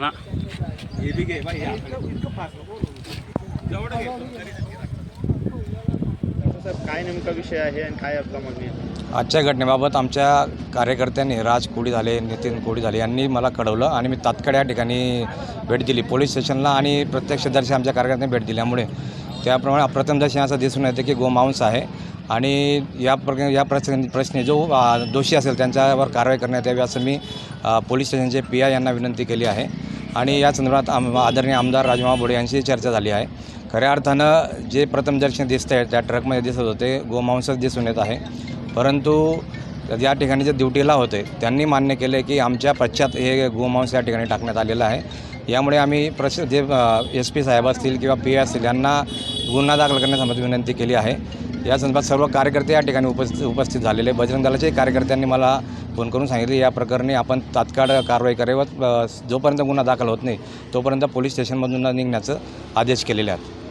ना सर काय नेमका विषय आहे आणि काय आपला मागणी आहे आजच्या घटनेबाबत आमच्या कार्यकर्त्यांनी राज कोळी झाले नितीन कोळी झाले यांनी मला कळवलं आणि मी तात्काळ या ठिकाणी भेट दिली. पोलीस स्टेशनला आणि प्रत्यक्षदर्शी आमच्या कार्यकर्त्यांनी भेट दिल्यामुळे त्याप्रमाणे अप्रथमदर्शी असं दिसून येतं की गोमांस आहे आणि या प्रक या प्रश्न प्रश्नी जो दोषी असेल त्यांच्यावर कारवाई करण्यात यावी असं मी पोलीस स्टेशनचे पी आय यांना विनंती केली आहे. आणि या संदर्भात आम आदरणीय आमदार राजमा बोडे यांची चर्चा झाली आहे. खऱ्या अर्थानं जे प्रथमदर्शनी दिसत आहे त्या ट्रकमध्ये दिसत होते गोमांसच दिसून येत आहे. परंतु या ठिकाणी जे ड्युटीला होते त्यांनी मान्य केले की आमच्या पश्चात हे गोमांस या ठिकाणी टाकण्यात आलेलं आहे. यामुळे आम्ही प्रश जे एस पी साहेब असतील किंवा पी असतील यांना गुन्हा दाखल करण्यासंबंधी विनंती केली आहे. या संदर्भात सर्व कार्यकर्ते या ठिकाणी उपस्थित उपस्थित झालेले. बजरंग दलाचे कार्यकर्त्यांनी मला फोन करून सांगितले या प्रकरणी आपण तात्काळ कारवाई करावी व जोपर्यंत गुन्हा दाखल होत नाही तोपर्यंत पोलीस स्टेशनमधून निघण्याचं आदेश केलेले आहेत.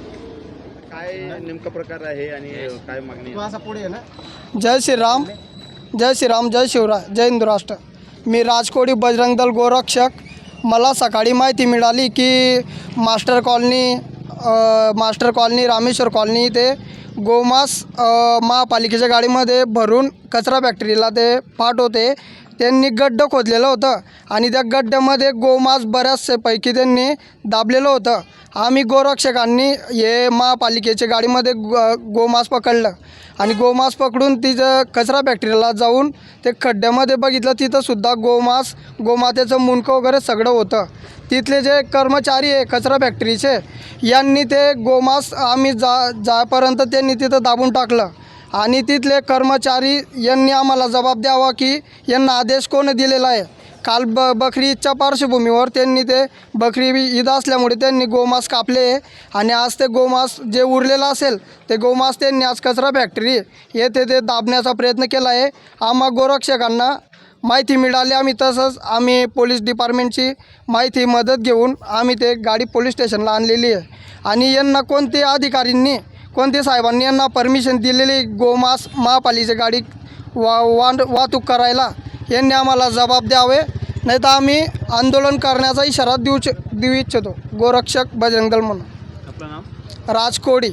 काय नेमका प्रकार आहे आणि काय मागणी आहे? जय श्रीराम जय श्रीराम जय शिवराय जय हिंदू राष्ट्र. मी राजकोडी बजरंग दल गोरक्षक. मला सकाळी माहिती मिळाली की master colony master colony Rameshwar colony ते गोमास महापालिकेच्या गाडीमध्ये भरून कचरा फॅक्टरीला ते पाठवते. त्यांनी गड्डं खोदलेलं होतं आणि त्या गड्ड्यामध्ये गोमास बऱ्याचशेपैकी त्यांनी दाबलेलं होतं. आम्ही गोरक्षकांनी हे महापालिकेच्या गाडीमध्ये गो गोमास पकडलं. आणि गोमास पकडून तिथं कचरा फॅक्टरीला जाऊन ते खड्ड्यामध्ये बघितलं. तिथंसुद्धा गोमास गोमातेचं मुंडकं वगैरे सगळं होतं. तिथले जे कर्मचारी आहे कचरा फॅक्टरीचे यांनी ते गोमास आम्ही जा जापर्यंत त्यांनी तिथं दाबून टाकलं. आणि तिथले कर्मचारी यांनी आम्हाला जबाब द्यावा की यांना आदेश कोण दिलेला आहे? काल ब बकरी ईदच्या पार्श्वभूमीवर त्यांनी ते बकरी ईद असल्यामुळे त्यांनी गोमास कापले आणि आज ते गोमास जे उरलेलं असेल ते गोमास त्यांनी आज कचरा फॅक्टरी येथे ते दाबण्याचा प्रयत्न केला आहे. आम्हा गोरक्षकांना माहिती मिळाली आम्ही तसंच आम्ही पोलीस डिपार्टमेंटची माहिती मदत घेऊन आम्ही ते गाडी पोलीस स्टेशनला आणलेली आहे. आणि यांना कोणते अधिकारींनी कोणते साहेबांनी यांना परमिशन दिलेली? गोमास महापालिकेची गाडी वा वांड वाहतूक करायला. यांनी आम्हाला जबाब द्यावे. नाही तर आम्ही आंदोलन करण्याचा इशारा देऊ देऊ इच्छितो. गोरक्षक बजरंग दल म्हणून. राजकोडी.